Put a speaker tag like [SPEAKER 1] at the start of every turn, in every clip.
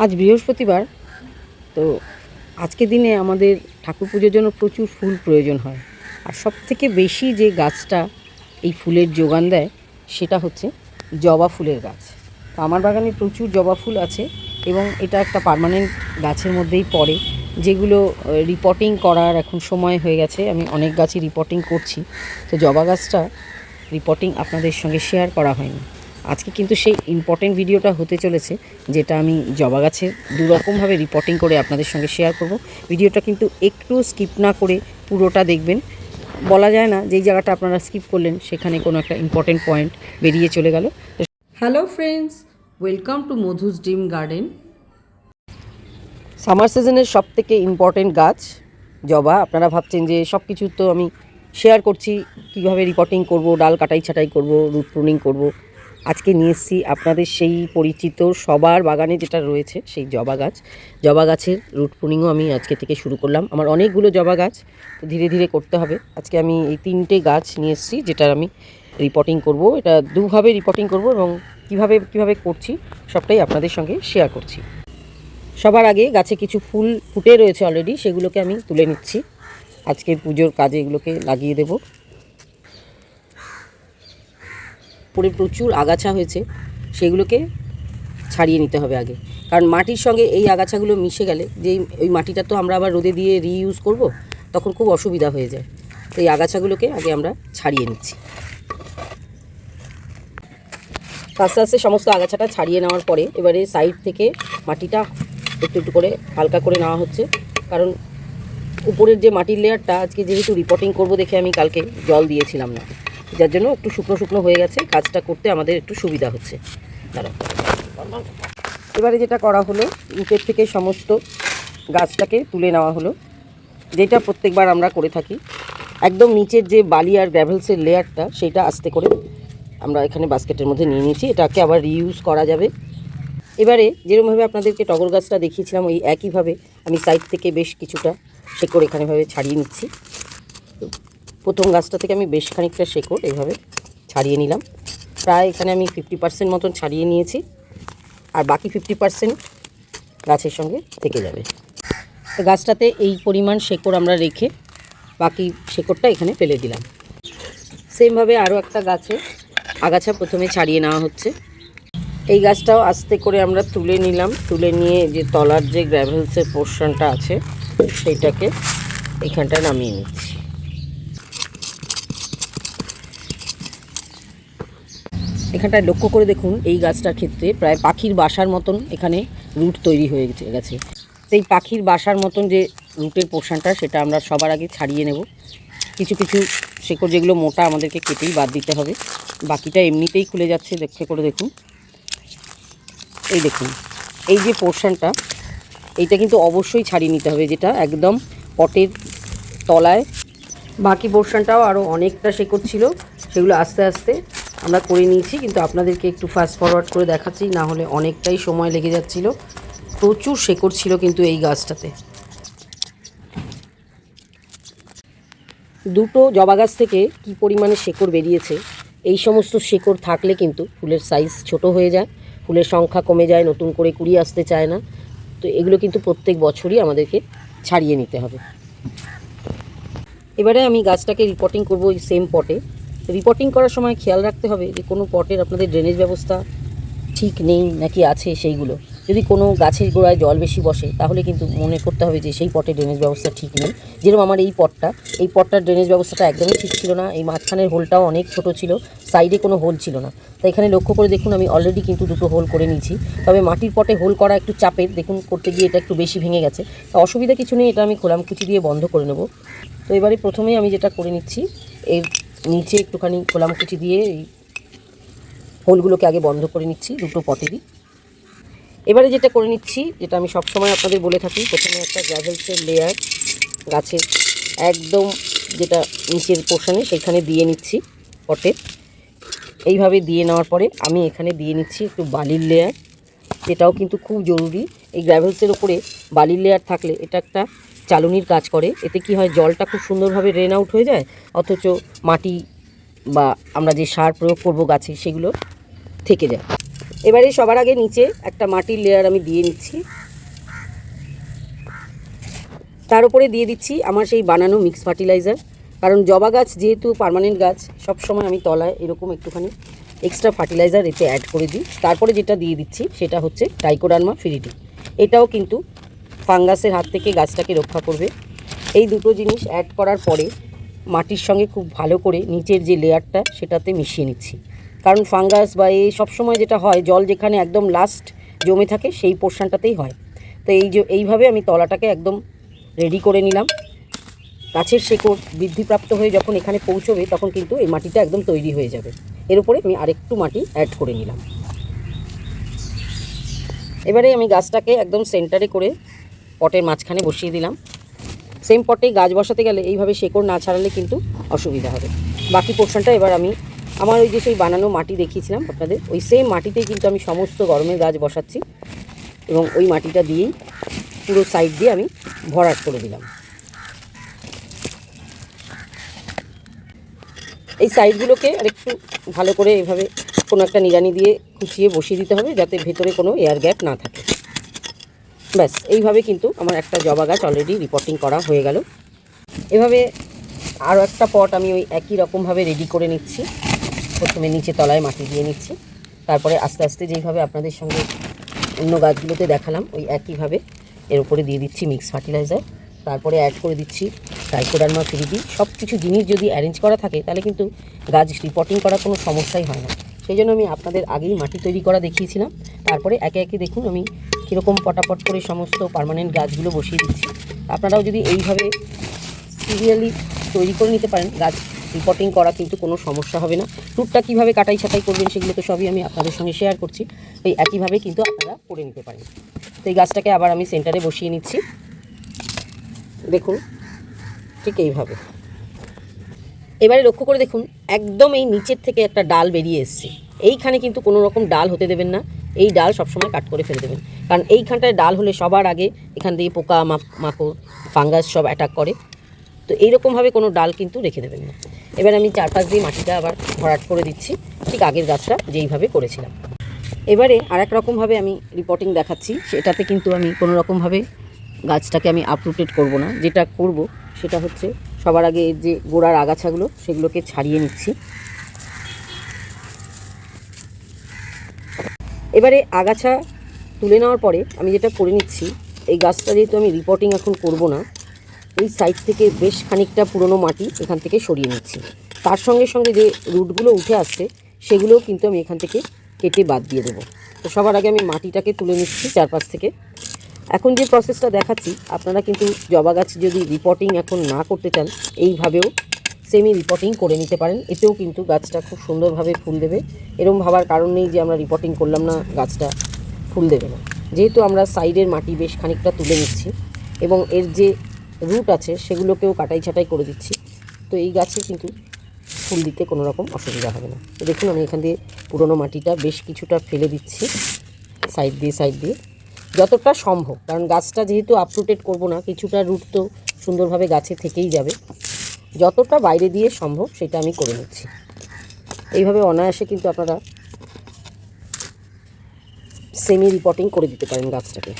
[SPEAKER 1] আজ বৃহস্পতিবার, তো আজকে দিনে আমাদের ঠাকুর পুজোর জন্য প্রচুর ফুল প্রয়োজন হয়। আর সব থেকে বেশি যে গাছটা এই ফুলের যোগান দেয়, সেটা হচ্ছে জবা ফুলের গাছ। তো আমার বাগানে প্রচুর জবা ফুল আছে এবং এটা একটা পার্মানেন্ট গাছের মধ্যেই পড়ে, যেগুলো রিপোর্টিং করার এখন সময় হয়ে গেছে। আমি অনেক গাছই রিপোর্টিং করছি। তো জবা গাছটা রিপোর্টিং আপনাদের সঙ্গে শেয়ার করা হয়নি। আজকে কিন্তু সেই ইম্পর্টেন্ট ভিডিওটা হতে চলেছে, যেটা আমি জবা গাছের দুরকমভাবে রিপোর্টিং করে আপনাদের সঙ্গে শেয়ার করব। ভিডিওটা কিন্তু একটু স্কিপ না করে পুরোটা দেখবেন। বলা যায় না যেই জায়গাটা আপনারা স্কিপ করলেন, সেখানে কোনো একটা ইম্পর্টেন্ট পয়েন্ট বেরিয়ে চলে গেল। Hello friends welcome to Madhu's dream garden summer সিজনের সব থেকে ইম্পর্টেন্ট গাছ জবা। আপনারা ভাবছেন যে সব কিছু তো আমি শেয়ার করছি, কীভাবে রিপোর্টিং করব, ডাল কাটাই ছাটাই করব, রুট প্রুনিং করব। আজকে নিয়ে এসেছি আপনাদের সেই পরিচিত সবার বাগানে যেটা রয়েছে, সেই জবা গাছ। জবা গাছের রুট প্রুনিংও আমি আজকে থেকে শুরু করলাম। আমার অনেকগুলো জবা গাছ, তো ধীরে ধীরে করতে হবে। আজকে আমি এই তিনটে গাছ নিয়ে এসেছি যেটার আমি রিপোর্টিং করব। এটা দুভাবে রিপোর্টিং করব এবং কীভাবে কীভাবে করছি সবটাই আপনাদের সঙ্গে শেয়ার করছি। সবার আগে গাছে কিছু ফুল ফুটে রয়েছে অলরেডি সেগুলোকে আমি তুলে নিচ্ছি। আজকে পুজোর কাজে এগুলোকে লাগিয়ে দেব। পরে প্রচুর আগাছা হয়েছে, সেগুলোকে ছাড়িয়ে নিতে হবে আগে। কারণ মাটির সঙ্গে এই আগাছাগুলো মিশে গেলে, যেই ওই মাটিটা তো আমরা আবার রোদে দিয়ে রিইউজ করব, তখন খুব অসুবিধা হয়ে যায়। তো এই আগাছাগুলোকে আগে আমরা ছাড়িয়ে নিচ্ছি। আস্তে আস্তে সমস্ত আগাছাটা ছাড়িয়ে নেওয়ার পরে, এবারে সাইড থেকে মাটিটা একটু একটু করে হালকা করে নেওয়া হচ্ছে। কারণ উপরের যে মাটির লেয়ারটা আজকে যেহেতু রিপোর্টিং করব দেখে আমি কালকে জল দিয়েছিলাম না। যার জন্য একটু শুকনো শুকনো হয়ে গেছে। কাজটা করতে আমাদের একটু সুবিধা হচ্ছে। এবারে যেটা করা হলো উপর থেকে সমস্ত গাছটাকে তুলে নেওয়া হলো, যেটা প্রত্যেকবার আমরা করে থাকি। একদম নিচের যে বালি আর গ্র্যাভেলসের লেয়ারটা, সেটা আস্তে করে আমরা এখানে বাস্কেটের মধ্যে নিয়ে নিয়েছি। এটাকে আবার রিইউজ করা যাবে। এবারে যেরকমভাবে আপনাদেরকে টগর গাছটা দেখিয়েছিলাম, ওই একইভাবে আমি সাইড থেকে বেশ কিছুটা সে করে এখানেভাবে ছাড়িয়ে নিচ্ছি। প্রথম গাছটা থেকে আমি বেশ খানিকটা শেকড় এইভাবে ছাড়িয়ে নিলাম। প্রায় এখানে আমি ফিফটি পার্সেন্ট মতন ছাড়িয়ে নিয়েছি আর বাকি ফিফটি পার্সেন্ট গাছের সঙ্গে থেকে যাবে। তো গাছটাতে এই পরিমাণ শেকড় আমরা রেখে বাকি শেকড়টা এখানে ফেলে দিলাম। সেমভাবে আরও একটা গাছে আগাছা প্রথমে ছাড়িয়ে নেওয়া হচ্ছে। এই গাছটাও আস্তে করে আমরা তুলে নিলাম। তুলে নিয়ে যে তলার যে গ্র্যাভেলসের পোর্শনটা আছে, সেইটাকে এইখানটায় নামিয়ে নিচ্ছি। এখানটায় লক্ষ্য করে দেখুন, এই গাছটার ক্ষেত্রে প্রায় পাখির বাসার মতন এখানে রুট তৈরি হয়ে গেছে এই পাখির বাসার মতন যে রুটের পোর্শনটা, সেটা আমরা সবার আগে ছাড়িয়ে নেব। কিছু কিছু শেকড় যেগুলো মোটা আমাদেরকে কেটেই বাদ দিতে হবে। বাকিটা এমনিতেই খুলে যাচ্ছে, লক্ষ্য করে দেখুন। এই দেখুন, এই যে পোর্শনটা, এইটা কিন্তু অবশ্যই ছাড়িয়ে নিতে হবে, যেটা একদম পটের তলায়। বাকি পোর্শনটাও আরও অনেকটা শেকড় ছিল, সেগুলো আস্তে আস্তে আমরা করে নিয়েছি, কিন্তু আপনাদেরকে একটু ফাস্ট ফরওয়ার্ড করে দেখাচ্ছি, না হলে অনেকটাই সময় লেগে যাচ্ছিল। প্রচুর শেকড় ছিল কিন্তু এই গাছটাতে। দুটো জবা গাছ থেকে কি পরিমাণে শেকড় বেরিয়েছে, এই সমস্ত শেকড় থাকলে কিন্তু ফুলের সাইজ ছোট হয়ে যায়, ফুলের সংখ্যা কমে যায়, নতুন করে কুড়ি আসতে চায় না। তো এগুলো কিন্তু প্রত্যেক বছরই আমাদেরকে ছাড়িয়ে নিতে হবে। এবারে আমি গাছটাকে রিপোর্টিং করব ওই সেম পটে রিপোর্টিং করার সময় খেয়াল রাখতে হবে যে কোনো পটের আপনাদের ড্রেনেজ ব্যবস্থা ঠিক নেই নাকি আছে সেইগুলো। যদি কোনো গাছের গোড়ায় জল বেশি বসে, তাহলে কিন্তু মনে করতে হবে যে সেই পটে ড্রেনেজ ব্যবস্থা ঠিক নেই। যেরকম আমার এই পটটা, এই পটটার ড্রেনেজ ব্যবস্থাটা একদমই ঠিক ছিল না। এই মাঝখানের হোলটাও অনেক ছোট ছিল সাইডে কোনো হোল ছিল না। তাই এখানে লক্ষ্য করে দেখুন, আমি অলরেডি কিন্তু দুটো হোল করে নিয়েছি। তবে মাটির পটে হোল করা একটু চাপের, দেখুন করতে গিয়ে এটা একটু বেশি ভেঙে গেছে। তা অসুবিধা কিছু নেই, এটা আমি খোলামকুচি দিয়ে বন্ধ করে নেব। তো এবারে প্রথমেই আমি যেটা করে নিচ্ছি, এর নিচে একটুখানি খোলামকুচি দিয়ে এই হোলগুলোকে আগে বন্ধ করে নিচ্ছি, দুটো পটেরই এবারে যেটা করে নিচ্ছি, যেটা আমি সবসময় আপনাদের বলে থাকি, প্রথমে একটা গ্রাভেলসের লেয়ার গাছের একদম যেটা নিচের পোর্শনে সেখানে দিয়ে নিচ্ছি পটে। এইভাবে দিয়ে নেওয়ার পরে আমি এখানে দিয়ে নিচ্ছি একটু বালির লেয়ার যেটাও কিন্তু খুব জরুরি। এই গ্র্যাভেলসের ওপরে বালির লেয়ার থাকলে এটা একটা চালুনির কাজ করে। এতে কি হয়, জলটা খুব সুন্দরভাবে রেন আউট হয়ে যায়, অথচ মাটি বা আমরা যে সার প্রয়োগ করব গাছে, সেগুলো থেকে যায়। এবারে সবার আগে নিচে একটা মাটির লেয়ার আমি দিয়ে নিচ্ছি। তার উপরে দিয়ে দিচ্ছি আমার সেই বানানো মিক্স ফার্টিলাইজার কারণ জবা গাছ যেহেতু পার্মানেন্ট গাছ সব সময় আমি তলায় এরকম একটুখানি এক্সট্রা ফার্টিলাইজার এতে অ্যাড করে দিই। তারপরে যেটা দিয়ে দিচ্ছি, সেটা হচ্ছে টাইকোডার্মা ফিরিডি এটাও কিন্তু ফাঙ্গাসের হাত থেকে গাছটাকে রক্ষা করবে। এই দুটো জিনিস অ্যাড করার পরে মাটির সঙ্গে খুব ভালো করে নিচের যে লেয়ারটা, সেটাতে মিশিয়ে নিচ্ছি। কারণ ফাঙ্গাস বা এই সবসময় যেটা হয়, জল যেখানে একদম লাস্ট জমে থাকে, সেই পোর্শনটাতেই হয়। তো এই যে, এইভাবে আমি তলাটাকে একদম রেডি করে নিলাম। গাছের শেকড় বৃদ্ধিপ্রাপ্ত হয়ে যখন এখানে পৌঁছবে, তখন কিন্তু এই মাটিটা একদম তৈরি হয়ে যাবে। এর উপরে আমি আরেকটু মাটি অ্যাড করে নিলাম। এবারে আমি গাছটাকে একদম সেন্টারে করে পটের মাঝখানে বসিয়ে দিলাম। সেম পটে গাছ বসাতে গেলে এইভাবে শেকড় না ছাড়ালে কিন্তু অসুবিধা হবে। বাকি পোর্শনটা এবার আমি আমার ওই যে সেই বানানো মাটি দেখিয়েছিলাম আপনাদের, ওই সেম মাটিতেই কিন্তু আমি সমস্ত গরমের গাছ বসাচ্ছি এবং ওই মাটিটা দিয়েই পুরো সাইড দিয়ে আমি ভরাট করে দিলাম। এই সাইডগুলোকে আরেকটু ভালো করে এভাবে কোনো একটা নিড়ানি দিয়ে খুশিয়ে বসিয়ে দিতে হবে যাতে ভেতরে কোনো এয়ার গ্যাপ না থাকে। ব্যাস, এইভাবে কিন্তু আমার একটা জবা গাছ অলরেডি রিপোর্টিং করা হয়ে গেল। এভাবে আরও একটা পট আমি ওই একই রকমভাবে রেডি করে নিচ্ছি। প্রথমে নিচে তলায় মাটি দিয়ে নিচ্ছি। তারপরে আস্তে আস্তে যেইভাবে আপনাদের সঙ্গে অন্য গাছগুলোতে দেখালাম, ওই একইভাবে এর উপরে দিয়ে দিচ্ছি মিক্স ফার্টিলাইজার তারপরে অ্যাড করে দিচ্ছি ট্রাইকোডার্মা ফিরিডি সব কিছু জিনিস যদি অ্যারেঞ্জ করা থাকে, তাহলে কিন্তু গাছ রিপোর্টিং করার কোনো সমস্যাই হয় না। সেই জন্য আমি আপনাদের আগেই মাটি তৈরি করা দেখিয়েছিলাম। তারপরে একে একে দেখুন আমি কীরকম পটাপট করে সমস্ত পার্মানেন্ট গাছগুলো বসিয়ে দিচ্ছি। আপনারাও যদি এইভাবে সিরিয়ালি তৈরি করে নিতে পারেন, গাছ রিপোর্টিং করা কিন্তু কোনো সমস্যা হবে না। টুকটা কীভাবে কাটাই ছাটাই করবেন সেগুলো তো সবই আমি আপনাদের সঙ্গে শেয়ার করছি। এই একইভাবে কিন্তু আপনারা করে নিতে পারেন। তো এই গাছটাকে আবার আমি সেন্টারে বসিয়ে নিচ্ছি। দেখুন, ঠিক এইভাবে। এবারে লক্ষ্য করে দেখুন, একদম এই নিচের থেকে একটা ডাল বেরিয়ে এসছে। এইখানে কিন্তু কোনো রকম ডাল হতে দেবেন না। এই ডাল সবসময় কাট করে ফেলে দেবেন। কারণ এইখানটায় ডাল হলে সবার আগে এখান দিয়ে পোকা মাকড়, ফাঙ্গাস সব অ্যাটাক করে। তো এইরকমভাবে কোনো ডাল কিন্তু রেখে দেবেন না। এবার আমি চারপাশ দিয়ে মাটিটা আবার ভরাট করে দিচ্ছি। ঠিক আগের গাছটা যেইভাবে করেছিলাম। এবারে আর এক রকমভাবে আমি রিপোর্টিং দেখাচ্ছি। সেটাতে কিন্তু আমি কোনো রকমভাবে গাছটাকে আমি আপরুটেড করব না। যেটা করব সেটা হচ্ছে সবার আগে যে গোড়ার আগাছাগুলো সেগুলোকে ছাড়িয়ে নিচ্ছি। এবারে আগাছা তুলে নেওয়ার পরে আমি যেটা করে নিচ্ছি, এই গাছটা যেহেতু আমি রিপোর্টিং এখন করব না, এই সাইড থেকে বেশ খানিকটা পুরনো মাটি এখান থেকে সরিয়ে নিচ্ছি। তার সঙ্গে সঙ্গে যে রুটগুলো উঠে আসছে, সেগুলোও কিন্তু আমি এখান থেকে কেটে বাদ দিয়ে দেবো। তো সবার আগে আমি মাটিটাকে তুলে নিচ্ছি চারপাশ থেকে। এখন যে প্রসেসটা দেখাচ্ছি, আপনারা কিন্তু জবা গাছ যদি রিপোর্টিং এখন না করতে চান, এইভাবেও সেমি রিপোর্টিং করে নিতে পারেন। এতেও কিন্তু গাছটা খুব সুন্দরভাবে ফুল দেবে। এরম ভাবার কারণ নেই যে আমরা রিপোর্টিং করলাম না, গাছটা ফুল দেবে না। যেহেতু আমরা সাইডের মাটি বেশ খানিকটা তুলে নিচ্ছি এবং এর যে রুট আছে, সেগুলোকেও কাটাই ছাটাই করে দিচ্ছি, তো এই গাছে কিন্তু ফুল দিতে কোনো রকম অসুবিধা হবে না। দেখুন, আমি এখান দিয়ে পুরোনো মাটিটা বেশ কিছুটা ফেলে দিচ্ছি সাইড দিয়ে সাইড দিয়ে। যতটা সম্ভব, কারণ গাছটা যেহেতু আপরুটেড করব না, কিছুটা রুট তো সুন্দরভাবে গাছে থেকেই যাবে। যতটা বাইরে দিয়ে সম্ভব সেটা আমি করে নিচ্ছি। এইভাবে অনায়াসে কিন্তু আপনারা সেমি রিপোর্টিং করে দিতে পারেন গাছটাকে।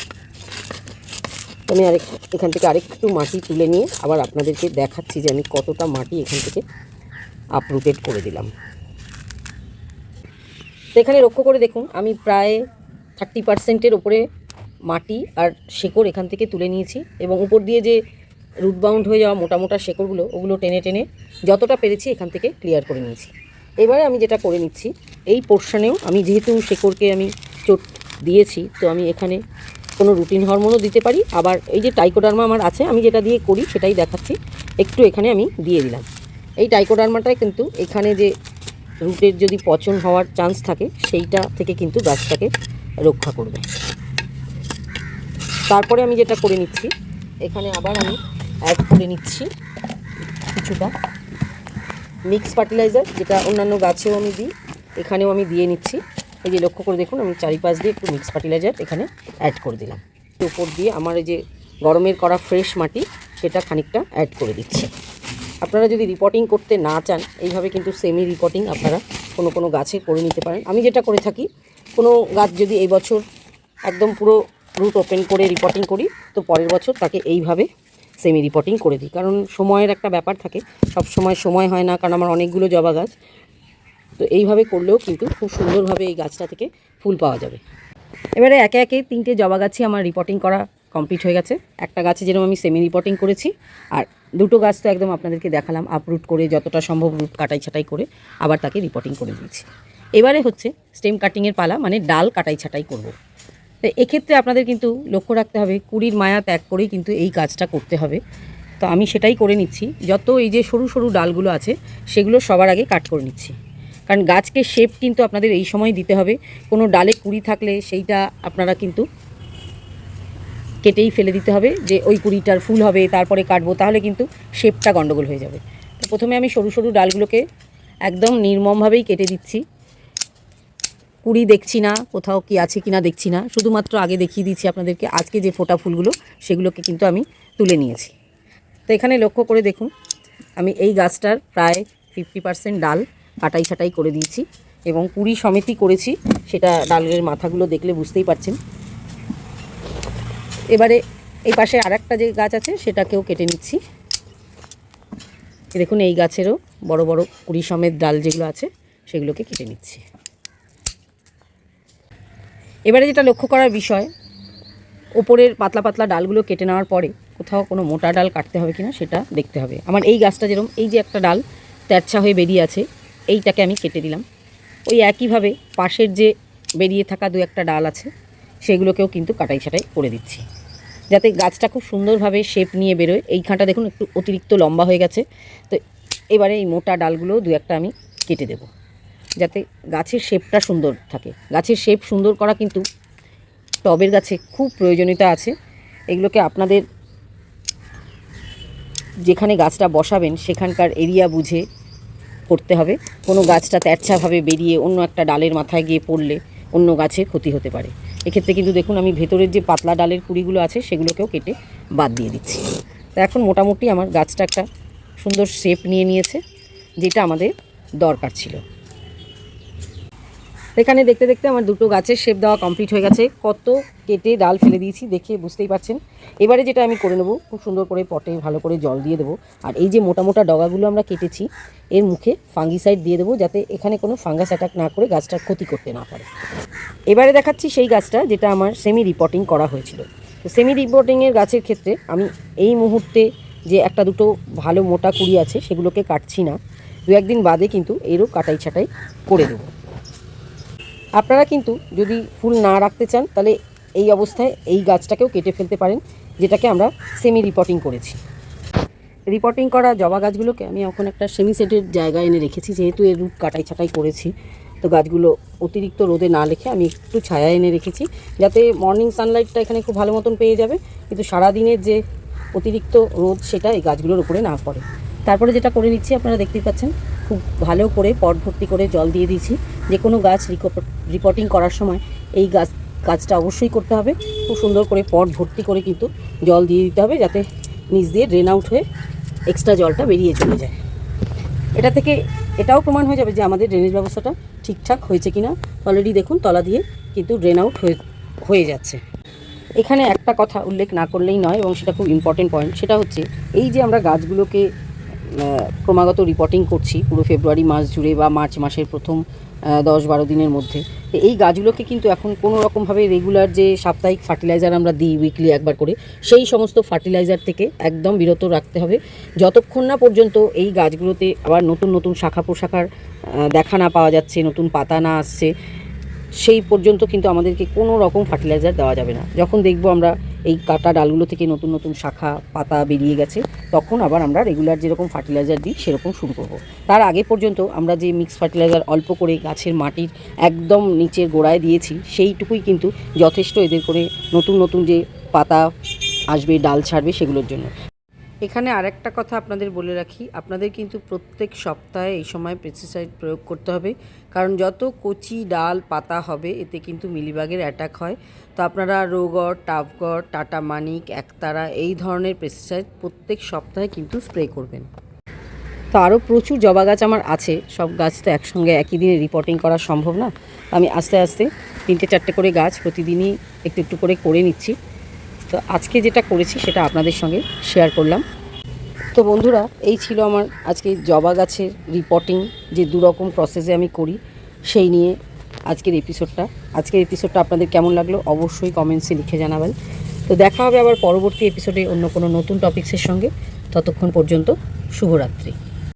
[SPEAKER 1] আমি আরেক, এখান থেকে আরেকটু মাটি তুলে নিয়ে আবার আপনাদেরকে দেখাচ্ছি যে আমি কতটা মাটি এখান থেকে আপরুটেড করে দিলাম। তো এখানে লক্ষ্য করে দেখুন, আমি প্রায় থার্টি পার্সেন্টের ওপরে মাটি আর শেকড় এখান থেকে তুলে নিয়েছি এবং উপর দিয়ে যে রুট বাউন্ড হয়ে যাওয়া মোটা মোটা শেকড়গুলো, ওগুলো টেনে টেনে যতটা পেরেছি এখান থেকে ক্লিয়ার করে নিয়েছি। এবারে আমি যেটা করে নিচ্ছি, এই পোর্শনেও আমি যেহেতু শেকড়কে আমি চোট দিয়েছি, তো আমি এখানে কোনো রুটিন হরমোনও দিতে পারি। আবার এই যে টাইকোডার্মা আমার আছে, আমি যেটা দিয়ে করি সেটাই দেখাচ্ছি। একটু এখানে আমি দিয়ে দিলাম। এই টাইকোডার্মাটায় কিন্তু এখানে যে রুটের যদি পচন হওয়ার চান্স থাকে, সেইটা থেকে কিন্তু গাছটাকে রক্ষা করবে। তারপরে আমি যেটা করে নিচ্ছি, এখানে আবার আমি অ্যাড করে নিচ্ছি কিছুটা মিক্স ফার্টিলাইজার যেটা অন্যান্য গাছেও আমি দিই, এখানেও আমি দিয়ে নিচ্ছি। এই যে লক্ষ্য করে দেখুন, আমি চারিপাশ দিয়ে একটু মিক্স ফার্টিলাইজার এখানে অ্যাড করে দিলাম। উপর দিয়ে আমার এই যে গরমের করা ফ্রেশ মাটি, সেটা খানিকটা অ্যাড করে দিচ্ছি। আপনারা যদি রিপোর্টিং করতে না চান, এইভাবে কিন্তু সেমি রিপোর্টিং আপনারা কোনো কোনো গাছে করে নিতে পারেন। আমি যেটা করে থাকি, কোনো গাছ যদি এই বছর একদম পুরো রুট ওপেন করে রিপোর্টিং করি, তো পরের বছর তাকে এইভাবে সেমি রিপোর্টিং করে দিই। কারণ সময়ের একটা ব্যাপার থাকে, সব সময় সময় হয় না, কারণ আমার অনেকগুলো জবা গাছ। তো এইভাবে করলেও কিন্তু খুব সুন্দরভাবে এই গাছটা থেকে ফুল পাওয়া যাবে। এবারে একে একে তিনটে জবা গাছই আমার রিপোর্টিং করা কমপ্লিট হয়ে গেছে। একটা গাছে যেরকম আমি সেমি রিপোর্টিং করেছি, আর দুটো গাছ তো একদম আপনাদেরকে দেখালাম আপরুট করে যতটা সম্ভব রুট কাটাই ছাটাই করে আবার তাকে রিপোর্টিং করে দিয়েছি। এবারে হচ্ছে স্টেম কাটিংয়ের পালা মানে ডাল কাটাই ছাটাই করব। তো এক্ষেত্রে আপনাদের কিন্তু লক্ষ্য রাখতে হবে, কুড়ির মায়া ত্যাগ করেই কিন্তু এই কাজটা করতে হবে। তো আমি সেটাই করে নিচ্ছি। যত এই যে সরু সরু ডালগুলো আছে, সেগুলো সবার আগে কাট করে নিচ্ছি। কারণ গাছকে শেপ কিন্তু আপনাদের এই সময় দিতে হবে। কোনো ডালে কুড়ি থাকলে সেইটা আপনারা কিন্তু কেটেই ফেলে দিতে হবে যে ওই কুড়িটার ফুল হবে, তারপরে কাটবো, তাহলে কিন্তু শেপটা গণ্ডগোল হয়ে যাবে। তো প্রথমে আমি সরু সরু ডালগুলোকে একদম নির্মমভাবেই কেটে দিচ্ছি। কুড়ি দেখছি না, কোথাও কি আছে কি না দেখছি না। শুধুমাত্র আগে দেখিয়ে দিচ্ছি আপনাদেরকে আজকে যে ফোটা ফুলগুলো, সেগুলোকে কিন্তু আমি তুলে নিয়েছি। তো এখানে লক্ষ্য করে দেখুন, আমি এই গাছটার প্রায় ফিফটি পার্সেন্ট ডাল কাটাই ছাটাই করে দিয়েছি এবং কুড়ি সমেতই করেছি, সেটা ডালের মাথাগুলো দেখলে বুঝতেই পারছেন। এবারে এই পাশে আরেকটা যে গাছ আছে, সেটাকেও কেটে নিচ্ছি। দেখুন, এই গাছেরও বড় বড় কুড়ি সমেত ডাল যেগুলো আছে, সেগুলোকে কেটে নিচ্ছি। এবারে যেটা লক্ষ্য করার বিষয়, ওপরের পাতলা পাতলা ডালগুলো কেটে নেওয়ার পরে কোথাও কোনো মোটা ডাল কাটতে হবে কিনা সেটা দেখতে হবে। আমার এই গাছটা যেরকম, এই যে একটা ডাল তেরছা হয়ে বেরিয়ে আছে, এইটাকে আমি কেটে দিলাম। ওই একইভাবে পাশের যে বেরিয়ে থাকা দু একটা ডাল আছে, সেগুলোকেও কিন্তু কাটাই ছাটাই করে দিচ্ছি। যাতে গাছটা খুব সুন্দরভাবে শেপ নিয়ে বেরোয়। এই খাঁটা দেখুন একটু অতিরিক্ত লম্বা হয়ে গেছে। তো এবারে এই মোটা ডালগুলো দু একটা আমি কেটে দেব। যাতে গাছের শেপটা সুন্দর থাকে। গাছের শেপ সুন্দর করা কিন্তু টবের গাছে খুব প্রয়োজনীয়তা আছে। এগুলোকে আপনাদের যেখানে গাছটা বসাবেন, সেখানকার এরিয়া বুঝে করতে হবে। কোনো গাছটা তেরছাভাবে বেরিয়ে অন্য একটা ডালের মাথায় গিয়ে পড়লে অন্য গাছের ক্ষতি হতে পারে। এক্ষেত্রে কিন্তু দেখুন, আমি ভেতরের যে পাতলা ডালের কুড়িগুলো আছে, সেগুলোকেও কেটে বাদ দিয়ে দিচ্ছি। তো এখন মোটামুটি আমার গাছটা একটা সুন্দর শেপ নিয়ে নিয়েছে, যেটা আমাদের দরকার ছিল। এখানে দেখতে দেখতে আমার দুটো গাছের শেপ দেওয়া কমপ্লিট হয়ে গেছে। কত কেটে ডাল ফেলে দিয়েছি দেখে বুঝতেই পারছেন। এবারে যেটা আমি করে নেব, খুব সুন্দর করে পটে ভালো করে জল দিয়ে দেবো। আর এই যে মোটা মোটা ডগাগুলো আমরা কেটেছি, এর মুখে ফাঙ্গিসাইড দিয়ে দেবো যাতে এখানে কোনো ফাঙ্গাস অ্যাটাক না করে গাছটার ক্ষতি করতে না পারে। এবারে দেখাচ্ছি সেই গাছটা যেটা আমার সেমি রিপোর্টিং করা হয়েছিল। তো সেমি রিপোর্টিংয়ের গাছের ক্ষেত্রে আমি এই মুহূর্তে যে একটা দুটো ভালো মোটা কুড়ি আছে সেগুলোকে কাটছি না। দু একদিন বাদে কিন্তু এরও কাটাই ছাটাই করে দেবো। আপনারা কিন্তু যদি ফুল না রাখতে চান, তাহলে এই অবস্থায় এই গাছটাকেও কেটে ফেলতে পারেন, যেটাকে আমরা সেমি রিপোর্টিং করেছি। রিপোর্টিং করা জবা গাছগুলোকে আমি এখন একটা সেমি সেটের জায়গায় এনে রেখেছি, যেহেতু এর রুট কাটাই ছাটাই করেছি। তো গাছগুলো অতিরিক্ত রোদে না রেখে আমি একটু ছায়া এনে রেখেছি, যাতে মর্নিং সানলাইটটা এখানে খুব ভালো মতন পেয়ে যাবে। কিন্তু সারাদিনের যে অতিরিক্ত রোদ, সেটা এই গাছগুলোর উপরে না পড়ে। তারপরে যেটা করে নিচ্ছি, আপনারা দেখতেই পাচ্ছেন, খুব ভালো করে পট ভর্তি করে জল দিয়ে দিয়েছি। যে কোনো গাছ রিপোর্টিং করার সময় এই গাছ কাজটা অবশ্যই করতে হবে। খুব সুন্দর করে পট ভর্তি করে কিন্তু জল দিয়ে দিতে হবে, যাতে নিচ দিয়ে ড্রেন আউট হয়ে এক্সট্রা জলটা বেরিয়ে চলে যায়। এটা থেকে এটাও প্রমাণ হয়ে যাবে যে আমাদের ড্রেনেজ ব্যবস্থাটা ঠিকঠাক হয়েছে কিনা। অলরেডি দেখুন, তলা দিয়ে কিন্তু ড্রেন আউট হয়ে হয়ে যাচ্ছে। এখানে একটা কথা উল্লেখ না করলেই নয়, এবং সেটা খুব ইম্পর্টেন্ট পয়েন্ট সেটা হচ্ছে এই যে আমরা গাছগুলোকে ক্রমাগত রিপোর্টিং করছি পুরো ফেব্রুয়ারি মাস জুড়ে বা মার্চ মাসের প্রথম দশ বারো দিনের মধ্যে। এই গাছগুলোকে কিন্তু এখন কোনো রকমভাবে রেগুলার যে সাপ্তাহিক ফার্টিলাইজার আমরা দিই উইকলি একবার করে, সেই সমস্ত ফার্টিলাইজার থেকে একদম বিরত রাখতে হবে। যতক্ষণ না পর্যন্ত এই গাছগুলোতে আবার নতুন নতুন শাখা প্রশাখার দেখা না পাওয়া যাচ্ছে, নতুন পাতা না আসছে সেই পর্যন্ত কিন্তু আমাদেরকে কোনো রকম ফার্টিলাইজার দেওয়া যাবে না। যখন দেখব আমরা এই কাটা ডালগুলো থেকে নতুন নতুন শাখা, পাতা বেরিয়ে গেছে, তখন আবার আমরা রেগুলার যেরকম ফার্টিলাইজার দিই, সেরকম শুরু করব। তার আগে পর্যন্ত আমরা যে মিক্স ফার্টিলাইজার অল্প করে গাছের মাটির একদম নিচের গোড়ায় দিয়েছি, সেইটুকুই কিন্তু যথেষ্ট এদের করে নতুন নতুন যে পাতা আসবে, ডাল ছাড়বে, সেগুলোর জন্য। এখানে আরেকটা কথা আপনাদের বলে রাখি, আপনাদের কিন্তু প্রত্যেক সপ্তাহে এই সময় পেস্টিসাইড প্রয়োগ করতে হবে। কারণ যত কচি ডাল, পাতা হবে, এতে কিন্তু মিলিবাগের অ্যাটাক হয়। তো আপনারা রোগর টাফগর টাটা মানিক, একতারা এই ধরনের পেস্টিসাইড প্রত্যেক সপ্তাহে কিন্তু স্প্রে করবেন। তো আরও প্রচুর জবা গাছ আমার আছে, সব গাছ তো একসঙ্গে একই দিনে রিপোর্টিং করা সম্ভব না। আমি আস্তে আস্তে তিনটে, চারটে করে গাছ প্রতিদিনই একটু একটু করে করে নিচ্ছি। তো আজকে যেটা করেছি সেটা আপনাদের সঙ্গে শেয়ার করলাম। তো বন্ধুরা, এই ছিল আমার আজকে জবা গাছের রিপোর্টিং যে দুরকম প্রসেসে আমি করি, সেই নিয়ে আজকের এপিসোডটা আজকের এপিসোডটা আপনাদের কেমন লাগল অবশ্যই কমেন্টসে লিখে জানাবেন। তো দেখা হবে আবার পরবর্তী এপিসোডে অন্য কোনো নতুন টপিক্সের সঙ্গে। ততক্ষণ পর্যন্ত শুভরাত্রি।